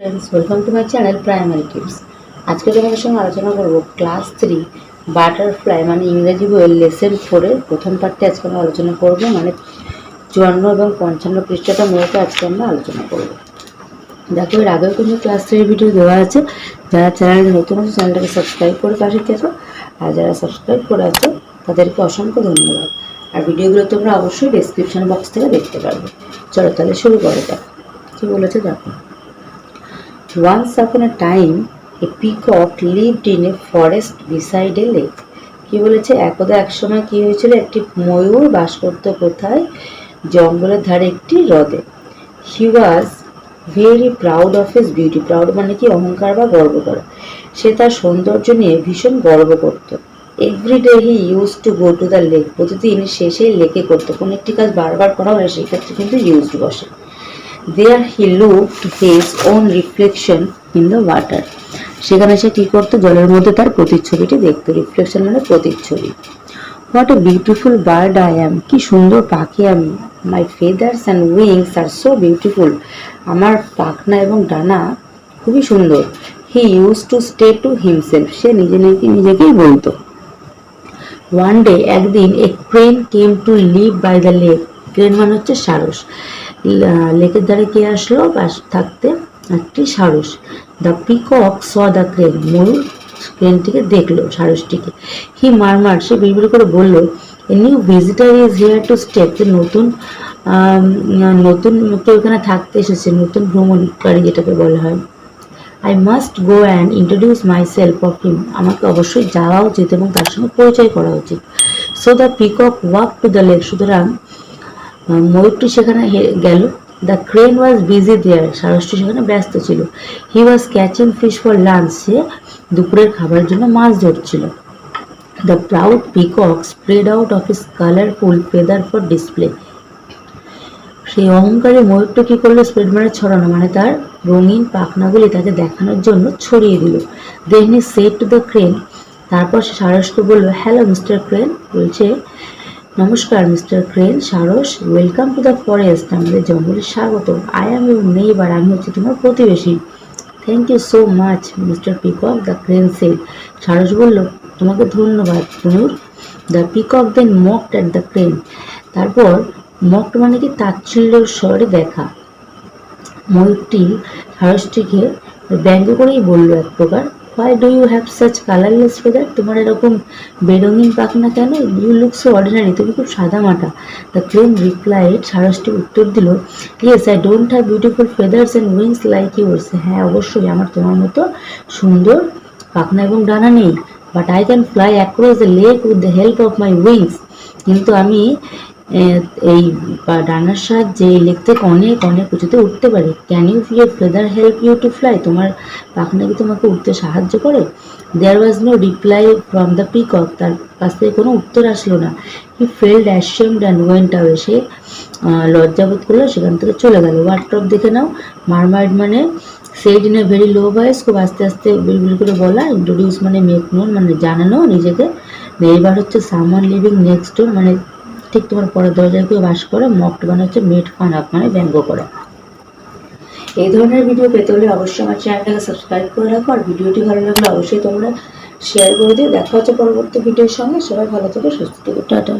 Friends welcome to my channel primary tips আজকে তোমাদের সঙ্গে আলোচনা করব ক্লাস থ্রি বাটারফ্লাই মানে ইংরেজি বইয়ের লেসেন ফোরের প্রথম পার্টে আজকে আমরা আলোচনা করব মানে চুয়ান্ন এবং পঞ্চান্ন পৃষ্ঠাটা মূলত আজকে আমরা আলোচনা করব। দেখো, এর আগেও কিন্তু ক্লাস থ্রির ভিডিও দেওয়া আছে। যারা চ্যানেল নতুন আছে চ্যানেলটাকে সাবস্ক্রাইব করে পাশে থেকো। আর যারা সাবস্ক্রাইব করে আছো, তাদেরকে অসংখ্য ধন্যবাদ। আর ভিডিওগুলো তোমরা অবশ্যই ডেসক্রিপশন বক্স থেকে দেখতে পারবে। চলো তাহলে শুরু করে দেখো কী বলেছে দেখো। Once upon a time, a peacock lived in a forest beside a lake. কি বলেছে? একদা এক সময় কি হয়েছিল? একটি ময়ূর বাস করত কোথায়? জঙ্গলের ধারে একটি হ্রদে। He was very proud of his beauty proud মানে কি? অহংকার বা গর্ব করা। সে তার সৌন্দর্য নিয়ে ভীষণ গর্ব করত। Everyday he use to go to the lake প্রতিদিন শেষে লেকে করতো। কোনো একটি কাজ বারবার করা হলে সেক্ষেত্রে কিন্তু ইউজড বসে। There he looked his own reflection in the water সেখানে সে কী করতো? জলের মধ্যে তার প্রতিচ্ছবিটি দেখতো। রিফ্লেকশন মানে প্রতিচ্ছবি। What a beautiful bird I am কি সুন্দর পাখি আমি। My feathers and wings are so beautiful আমার পাখনা এবং ডানা খুবই সুন্দর। He use to stay to himself সে নিজে নিজে নিজেকেই বলতো। ওয়ান ডে একদিন a crane came to live by the lake crane মানে হচ্ছে সারস। লেকের ধারে কে আসলো? বাস থাকতে একটি সারস। The peacock saw the crane ময়ূর ক্রেনটিকে দেখল সারসটিকে। হি মারমার সে বিড়বিড় করে বলল a new visitor is here to stay নতুন আম, নতুন কেউ এখানে থাকতে এসেছে। নতুন ভ্রমণকারী যেটাকে বলা হয়। I must go and introduce my self of him আমাকে অবশ্যই যাওয়া উচিত এবং তার সঙ্গে পরিচয় করা উচিত। So the peacock walk to the lake সুতরাং ময়ূরটি সেখানে গেল। The crane was busy there সারসটি সেখানে ব্যস্ত ছিল। He was catching fish for lunch সে দুপুরের খাবারের জন্য মাছ ধরছিল। The proud peacock spread out of his colourful feather for display সেই অহংকারী ময়ূরটা কি করল? স্প্রেড মানে ছড়ানো মানে তার রঙিন পাখনাগুলি তাকে দেখানোর জন্য ছড়িয়ে দিল। Then he said to the crane তারপর সে সারসকে বলল হ্যালো মিস্টার ক্রেন বলছে নমস্কার, মিস্টার ক্রেন, সারস। ওয়েলকাম টু দ্য ফরেস্ট আমাদের জঙ্গলে স্বাগত আই অ্যাম ইউর নেইবার আমি হচ্ছে তোমার প্রতিবেশী। Thank you so much mister pea peacock the crane said সারস বলল, তোমাকে ধন্যবাদ ময়ূর the peacock then mocked at the crane তারপর মকড মানে কি তাচ্ছিল্যের স্বরে দেখা। ময়ূরটি সারসটিকে ব্যঙ্গ করেই বলল এক প্রকার। Why do you have such colourless feather তোমার এরকম বেরঙিন পাখনা কেন? ইউ লুক সো অর্ডিনারি তুমি খুব সাদা মাটা। দ্য ক্রেন রিপ্লাইড সারসটি উত্তর দিল yes I don't have beautiful feathers and wings like yours হ্যাঁ অবশ্যই, আমার তোমার মতো সুন্দর পাখনা এবং ডানা নেই। But I can fly across the lake with the help of my wings কিন্তু আমি এই ডানার সাহায্যে এই থেকে অনেক অনেক উঁচুতে উঠতে পারে। Can you fear feather help you to fly তোমার পাখনা কি তোমাকে উঠতে সাহায্য করে? There was no reply from the peacock তার কাছ থেকে কোনো উত্তর আসলো না। He felt ashamed and went away সে আহ, লজ্জাবোধ করল সেখান থেকে চলে গেল। ওয়ার্ডটপ দেখে নাও। মারমাইড মানে said in a very low voice খুব আস্তে আস্তে বিলবিল করে বলা। ইন্ট্রোডিউস মানে মেক নোন মানে জানানো। নিজেকে নেইবার হচ্ছে সামান লিভিং নেক্সট মানে ঠিক তোমার পরের দরজায় কেউ বাস করে মকড মানে হচ্ছে মেট ফান আপ মানে ব্যঙ্গ করা। এই ধরনের ভিডিও পেতে হলে অবশ্যই আমার চ্যানেলটাকে সাবস্ক্রাইব করে রাখো, আর ভিডিওটি ভালো লাগলে অবশ্যই তোমরা শেয়ার করে দিও। দেখা হচ্ছে পরবর্তী ভিডিওর সঙ্গে। সবাই ভালো থেকে, সুস্থ থেকো। টাটা।